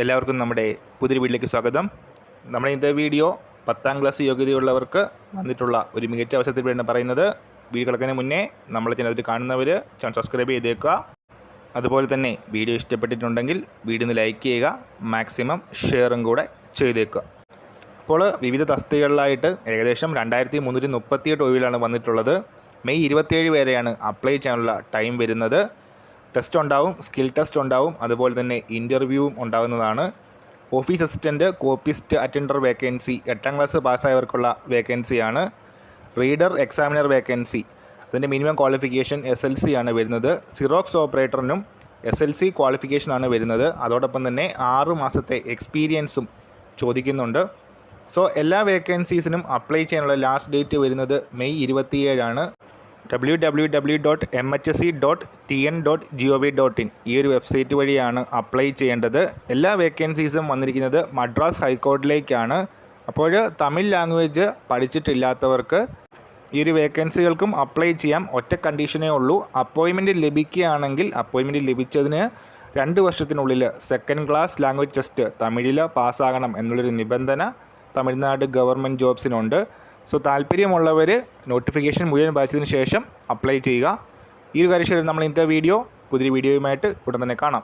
എല്ലാവർക്കും നമ്മുടെ പുതിയ വീട്ടിലേക്ക് സ്വാഗതം. നമ്മുടെ ഇന്നത്തെ വീഡിയോ പത്താം ക്ലാസ് യോഗ്യതയുള്ളവർക്ക് വന്നിട്ടുള്ള ഒരു മികച്ച അവസരത്തിൽ വേണ്ടി പറയുന്നത്. വീഡിയോ കിടക്കുന്നതിന് മുന്നേ നമ്മളെ ചാനൽ കാണുന്നവർ ചാനൽ സബ്സ്ക്രൈബ് ചെയ്തേക്കുക. അതുപോലെ തന്നെ വീഡിയോ ഇഷ്ടപ്പെട്ടിട്ടുണ്ടെങ്കിൽ വീഡിയോ ഒന്ന് ലൈക്ക് ചെയ്യുക മാക്സിമം ഷെയറും കൂടെ ചെയ്തേക്കുക. അപ്പോൾ വിവിധ തസ്തികകളിലായിട്ട് ഏകദേശം രണ്ടായിരത്തി മുന്നൂറ്റി മുപ്പത്തിയെട്ട് ഒഴിവിലാണ് വന്നിട്ടുള്ളത്. മെയ് ഇരുപത്തിയേഴ് വരെയാണ് അപ്ലൈ ചെയ്യാനുള്ള ടൈം വരുന്നത്. ടെസ്റ്റ് ഉണ്ടാവും സ്കിൽ ടെസ്റ്റ് ഉണ്ടാവും അതുപോലെ തന്നെ ഇന്റർവ്യൂവും ഉണ്ടാകുന്നതാണ് office assistant copyist attender vacancy എട്ടാം ക്ലാസ് പാസ്സായവർക്കുള്ള വേക്കൻസിയാണ് റീഡർ എക്സാമിനർ വേക്കൻസി അതിന്റെ minimum qualification S L C ആണ് വരുന്നത്. സിറോക്സ് ഓപ്പറേറ്ററിനും എസ് എൽ സി ക്വാളിഫിക്കേഷനാണ് വരുന്നത്. അതോടൊപ്പം തന്നെ ആറ് മാസത്തെ എക്സ്പീരിയൻസും ചോദിക്കുന്നുണ്ട്. സോ എല്ലാ വേക്കൻസീസിനും അപ്ലൈ ചെയ്യാനുള്ള ലാസ്റ്റ് ഡേറ്റ് വരുന്നത് May ഇരുപത്തിയേഴാണ്. W W W dot M H C dot T N dot G O V dot in ഈ ഒരു വെബ്സൈറ്റ് വഴിയാണ് അപ്ലൈ ചെയ്യേണ്ടത്. എല്ലാ വേക്കൻസീസും വന്നിരിക്കുന്നത് മദ്രാസ് ഹൈക്കോടതിയിലേക്കാണ് അപ്പോൾ തമിഴ് ലാംഗ്വേജ് പഠിച്ചിട്ടില്ലാത്തവർക്ക് ഈ ഒരു വേക്കൻസികൾക്കും അപ്ലൈ ചെയ്യാം. ഒറ്റ കണ്ടീഷനേ ഉള്ളൂ. അപ്പോയിൻമെന്റ് ലഭിക്കുകയാണെങ്കിൽ അപ്പോയിൻമെന്റ് ലഭിച്ചതിന് രണ്ട് വർഷത്തിനുള്ളിൽ സെക്കൻഡ് ക്ലാസ് ലാംഗ്വേജ് ടെസ്റ്റ് തമിഴിൽ പാസ്സാകണം എന്നുള്ളൊരു നിബന്ധന തമിഴ്നാട് ഗവൺമെന്റ് ജോബ്സിനുണ്ട്. സോ താല്പര്യമുള്ളവർ നോട്ടിഫിക്കേഷൻ മുഴുവൻ വായിച്ചതിന് ശേഷം അപ്ലൈ ചെയ്യുക. ഈ ഒരു കാര്യം നമ്മൾ ഇന്നത്തെ വീഡിയോ പുതിയ വീഡിയോയുമായിട്ട് ഉടൻ തന്നെ കാണാം.